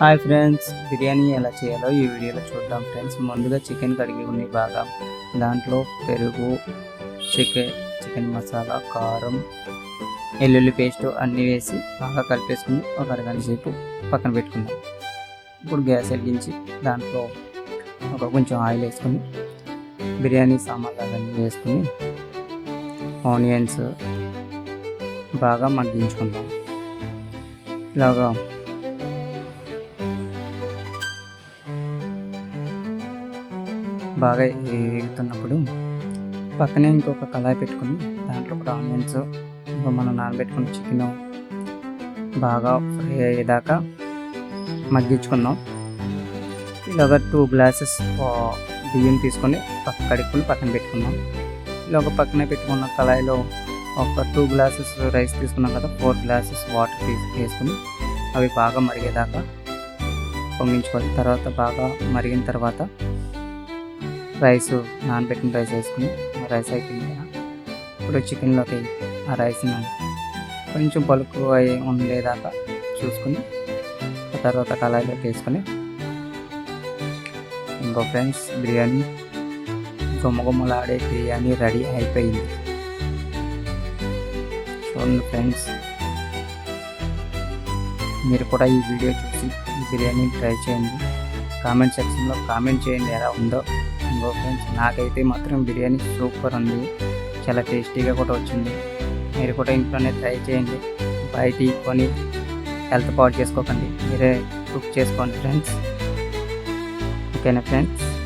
Hi friends biryani ఎలా చేయాలో ఈ వీడియోలో చూద్దాం ఫ్రెండ్స్. ముందుగా చికెన్ కడిగి ఉన్నాయి బాగా దాంట్లో పెరుగు చికెన్ చికెన్ మసాలా కారం వెల్లుల్లి పేస్ట్ అన్నీ వేసి బాగా కలిపేసుకుని ఒక అరగంట సేపు పక్కన పెట్టుకుందాం. ఇప్పుడు గ్యాస్ వెలిగించి దాంట్లో ఒక కొంచెం ఆయిల్ వేసుకొని బిర్యానీ సామాన్లు అవన్నీ వేసుకుని ఆనియన్స్ బాగా మగ్గించుకుందాం. ఇలాగా బాగా వేగుతున్నప్పుడు పక్కనే ఇంకొక కళాయి పెట్టుకుని దాంట్లో కూడా ఆనియన్స్ ఇంకా మనం నానబెట్టుకున్న చికెన్ బాగా ఫ్రై అయ్యేదాకా మగ్గించుకుందాం. ఇలాగ టూ గ్లాసెస్ బియ్యం తీసుకొని పక్క కడుక్కొని పక్కన పెట్టుకుందాం. ఇలాగ పక్కనే పెట్టుకున్న కళాయిలో ఒక టూ గ్లాసెస్ రైస్ తీసుకున్నాం కదా ఫోర్ గ్లాసెస్ వాటర్ తీసి వేసుకుని అవి బాగా మరిగేదాకా పొంగించుకోవాలి. తర్వాత బాగా మరిగిన తర్వాత రైస్ నానబెట్టిన రైస్ వేసుకుని ఆ రైస్ అయిపోయింది. ఇప్పుడు చికెన్లోకి ఆ రైస్ని కొంచెం పలుకు అయి ఉండేదాకా చూసుకుని ఆ తర్వాత కళాయిలోకి వేసుకొని ఇంకో ఫ్రెండ్స్ బిర్యానీ గుమ్మగుమ్మలాడే బిర్యానీ రెడీ అయిపోయింది. చూడండి ఫ్రెండ్స్. మీరు కూడా ఈ వీడియో చూసి ఈ బిర్యానీ ట్రై చేయండి. కామెంట్ సెక్షన్లో కామెంట్ చేయండి ఎలా ఉందో. ఇంకో ఫ్రెండ్స్ నాకైతే మాత్రం బిర్యానీ సూపర్ ఉంది. చాలా టేస్టీగా కూడా వచ్చింది. మీరు కూడా ఇంట్లోనే ట్రై చేయండి. బయట కొని హెల్త్ పాడు చేసుకోకండి. మీరే కుక్ చేసుకోండి ఫ్రెండ్స్. ఓకేనా ఫ్రెండ్స్?